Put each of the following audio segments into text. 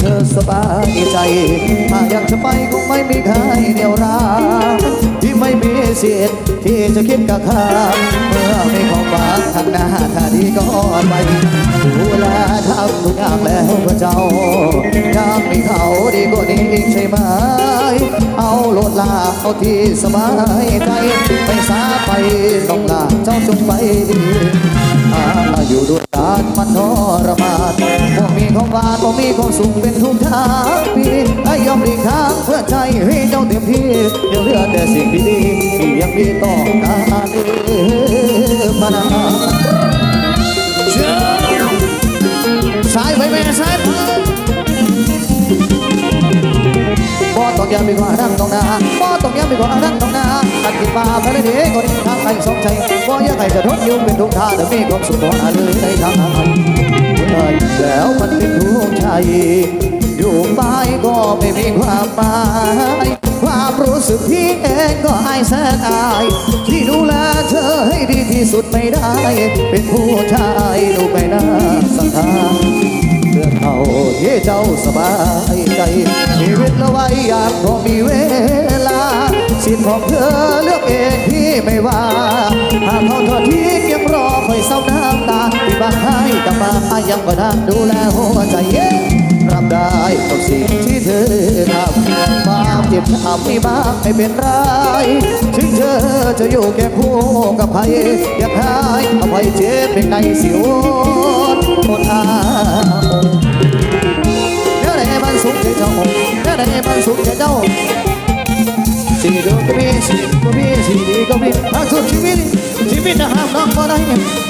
เธอสบายใจ ถ้าอยากจะไปคงไม่มีใครเดียวรักที่ไม่มีสิทธิ์ที่จะคิดกับข้าเมื่อไม่ของหวังทางหน้าถ้าดีก็ไปดูแลทำทุกอย่างแล้วเพื่อเจ้า เอาที่สบายใจไปสาไปต้องลาเจ้าจงไปอาอยู่ด้วยกันมันทรมานบ่มีของหวานบ่มีของสุขเป็นทุกทางปีให้ยอมหลีกทางเพื่อใจให้เจ้าเต็มที่ยังเหลือแต่สิ่งดีๆที่ยังมีต่อการเออมานา บ่ต้องย้ำมีความรักต้องนาบ่ต้องย้ำมีความรักต้องนาตัดกินมาภายในเด็กคนนี้ทางใครสองใจบ่อยากให้จะทนอยู่เป็นทุกท่าแต่มีความสุขบ่อาเลยในทางแล้วมันเป็นทุกข์ใจอยู่ไปก็ไม่มีความหมายความรู้สึกพี่เองก็อายแสนอายที่ดูแลเธอให้ดีที่สุดไม่ได้ เป็นผู้ชายดูไม่น่า เจ้าสบายใจชีวิตละไว้อยากพอมีเวลา สิทธิ์ของเธอเลือกเองพี่ไม่ว่า หากเขาทอดทิ้งยังรอคอยเศร้าน้ำตาที่บ้านให้กลับมายังก็ได้ดูแลหัวใจเย็นรับได้กับสิ่งที่เธอทำความเจ็บช้ำมีบ้างไม่เป็นไรถึงเธอจะอยู่แค่คู่กับใครอยากให้อภัยเจ็บเป็นในสิวคนอาเนื้อในมั นสูงเจ้าเนื้อในมันสูงเจ้าสีดวงก็มีสีก็มีสีดีก็มีทั้งสุดชีวิตชีวิตนะห้ามน้องบ่ได้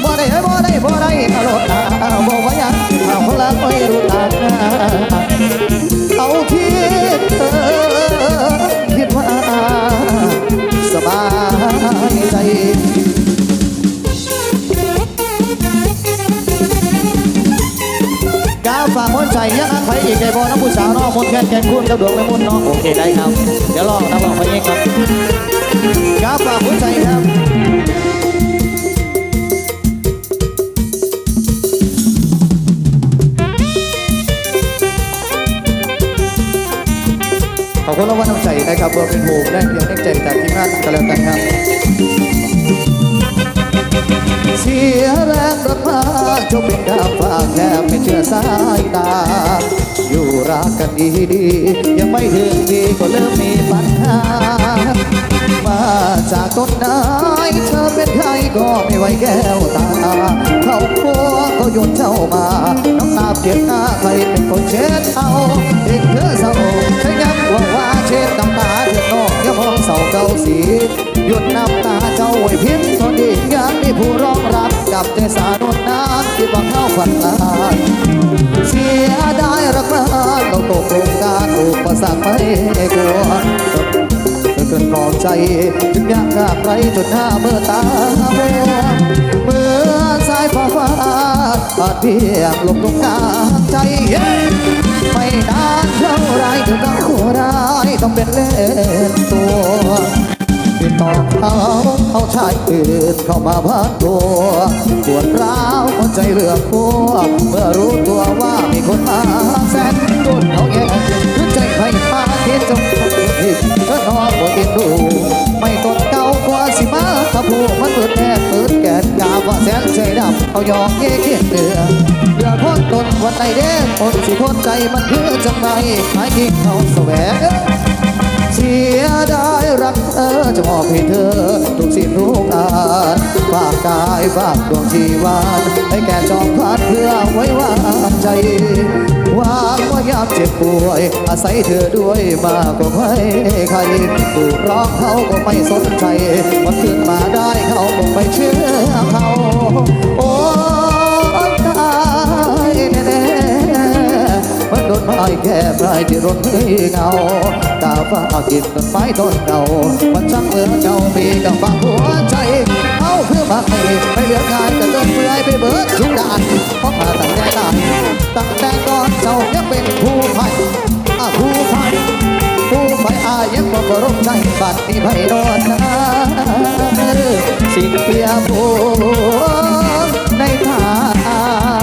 บ่ได้บ่ได้บ่ได้อารมณ์ตาบ่ว่ายังเอาละไม่รู้ตาเอาที่เธอคิดว่าสบายใจาฝากคนใจยังอันไฟอีกใจบอน้ำผู้สาวน้องมนแค่แกนคุณกับดวงและมุนน้องโอเคได้ครับ เดี๋ยวลองนักลองไปเองครับกาฝากคนใจครับขอบคุณรางวัลน้ำใจนะครับเพื่อเป็นภูมิและเพียงน้ใจจากทีมงานกันแล้วกันครับ สายตา อยู่รักกันดีดียังไม่ถึงดีก็เริ่มมีปัญหา มาจากต้นไหนเธอเป็นใครก็ไม่ไหวแก้วตา เขาพัวเขาโยนเจ้ามา น้องตาเปียดหน้าใครเป็นคนเช็ดเอาเด็กเธอเศร้าฉันยังว่าว่า ช็ดน้ำตาเธอนอกอย่ามองเศร้าเก่าสี หยุดน้ำตาเจ้าไว้พิมพ์ตอนนี้ยังมีผู้ร้องรับกับใจสาโนนน้ำที่บังเข้าฝันลานเสียดายรักนานเราตกโครงการอุปสรรคไม่กลัวเกินกองใจถึงยากหากไรจนหน้าเมื่อตามัวเมื่อสายฟ้าฟ้าอาจเพียงลงตรงกลางใจ ไม่นานเท่าไรเดี๋ยวต้องหัวร้ายต้องเป็นเล่นตัวติดต่อเขาเอาชายอื่นเข้ามาพันตัวปวดร้าวหัวใจเรือพัวเมื่อรู้ตัวว่ามีคนมาแสนโดนเขาแย่ขึ้ใจใครมาคิดจงผิดก็นอนบนดินดูไม่ตนเก่ากว่าสิมาถ้าผู้มันเปิดแน่เปิดแก่ ว่าแสนใจดำเอายอกเย่เขียนเดือเดือคนตนวันใดเด้คนสิคนใจมันเพ้อจังไรหายกิ่งเขาแสวงเสียดายรักเธอจะมอบให้เธอ สิ่งทุกางฝากกายฝากดวงชีวานให้แก่จอมพันเพื่อไว้วางใจวางว่ายามเจ็บป่วย อาศัยเธอด้วยมากกว่าใครใครถูกร้องเขาก็ไม่สนใจมันขึ้นมาได้เขาก็ไม่เชื่อเขาโอ้ มันโดนไม้แค่ปลายที่รถไม่เงาตาฟ้ากินต้นไม้ต้นเก่ามันช่างเหมือนเจ้ามีกับฝังหัวใจเอาคือมาให้ไม่เหลืองานก็เกินเมื่อยไปเบิดทุกด่านเพราะมาตั้งแต่ตายตั้งแต่ก่อนเจ้ายังเป็นผู้ภัยอาผู้ภัยผู้ภัยอายังบ่กรมใจบัดนี้ไพโดนนะสิ่งเปียผู้ในทา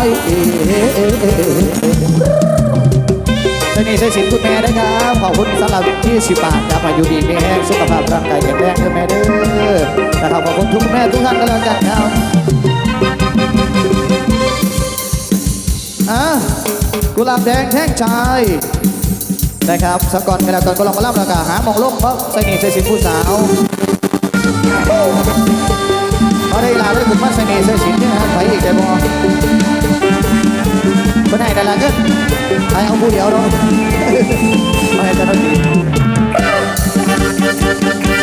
ย น่ห์ใส่สินคุณแม่นะครับ ขอบคุณสำหรับที่สิบบาทครับอายุดีมีแห้งสุขภาพร่างกายแข็งแรงด้อแม่เด้อนะครับขอบคุณทุกแม่ทุกท่านก็แล้วกันครับอะกุหลาบแดงแท่งชายนะครับสกอตกระดาษก่อนก็ลองมาล่ำแล้วก็หาหมองลงเพราะใส่นี่ใส่สินผู้สาวเอาได้ลาได้ถึงมาใส่นี่ใส่สินนี่นะไปอีกได้บ่ คนไหนกันละเงินใครเอาผู้เดียวเนาะไม่ให้เจ้าหน้าที่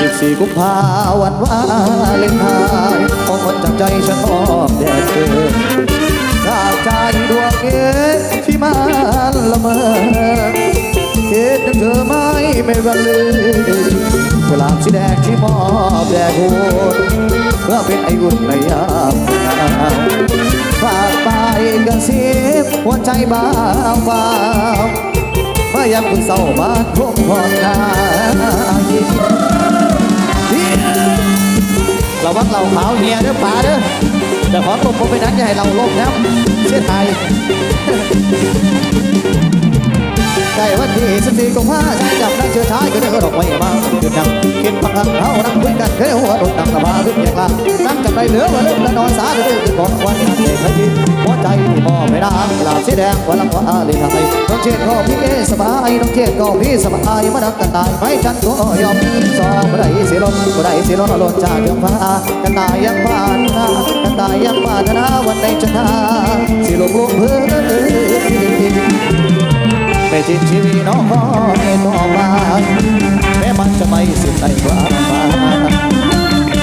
สิบสี่กุมภาวันวาเลนไทน์มองหมดจากใจฉันมอบแด่เธอจากใจดวงเอ๋ที่มันละเมอ เห็นถึงเธอไม่ไม่วันลืมกุหลาบสีแดงที่มอบแด่คุณเพื่อเป็นไออุ่นในยามหนาวฝากไปกันสิบหัวใจบ้างเบาเมื่อยามคุณเศร้าบ้าทุ่งพอนนายินเราวักเราขาวเฮียเด้อป่าเด้อแต่ขอตบผมไปนั้นอย่าให้เราลบนะเสียไทยใก ที่สิบสี่กุมภาพันธ์จับนั่งเชื่อท้ายก็ได้ก็ดอกไม้มาขึ้นดังกินปังหังเขานั่งคุยกันเฮ้ยหัวโดนดังกระบาขึ้นอย่างละนั่งจับไปเหลือว่าเริ่มละนอนสาเรื่อยๆบอกวันเด็กขยี้หัวใจที่มอไม่ได้กลาบสีแดงวันละวันอาลีทำไมน้องเชนก็พี่สบายน้องเชนก็พี่สบายมาดักกันตายไม่จันก็ยอมสอบบ่ได้สิลมบ่ได้สิลมลนจากเดืองฟ้ากันตายยังบ้านกันตายยังบ้านนาวันใดจะนาสิลมลงเพื่อ ไม่ทิ้งชีวิตน้องให้ต่อมาแม้มันจะไม่สิ้นในความมาย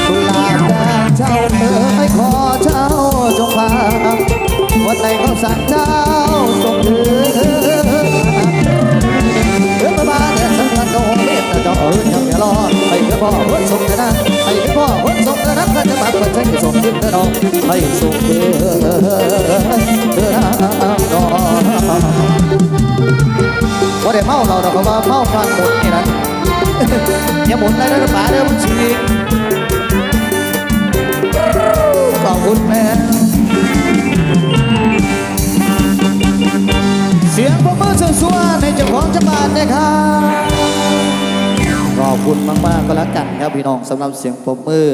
กุหลาบแดงเจ้าเอ๋ยขอเจ้าจงฟังวันไหนเขาสั่งเจ้าจงถือเรื่องมาบ้านเนี่ยทั้งวันก็หงเล่นแต่เจ้าเอ๋ยยังอย่ารอให้เพื่อพ่อพ้นส่งเธอนะให้เพื่อพ่อพ้นส่งเธอนะก็จะบัดก็ใช้ส่งขึ้นเธอน้องให้ส่งเธอ ได้เมาเราเราก็ว่าเมาฟังหมดนี่นะอย่าหมุนเลยนะป๋าเด้อมันชีขอบคุณแม่เสียงปรบมือสัวในเจ้าของจังหวัดนะครับขอบคุณมากๆก็แล้วกันครับพี่น้องสำหรับเสียงปรบมือ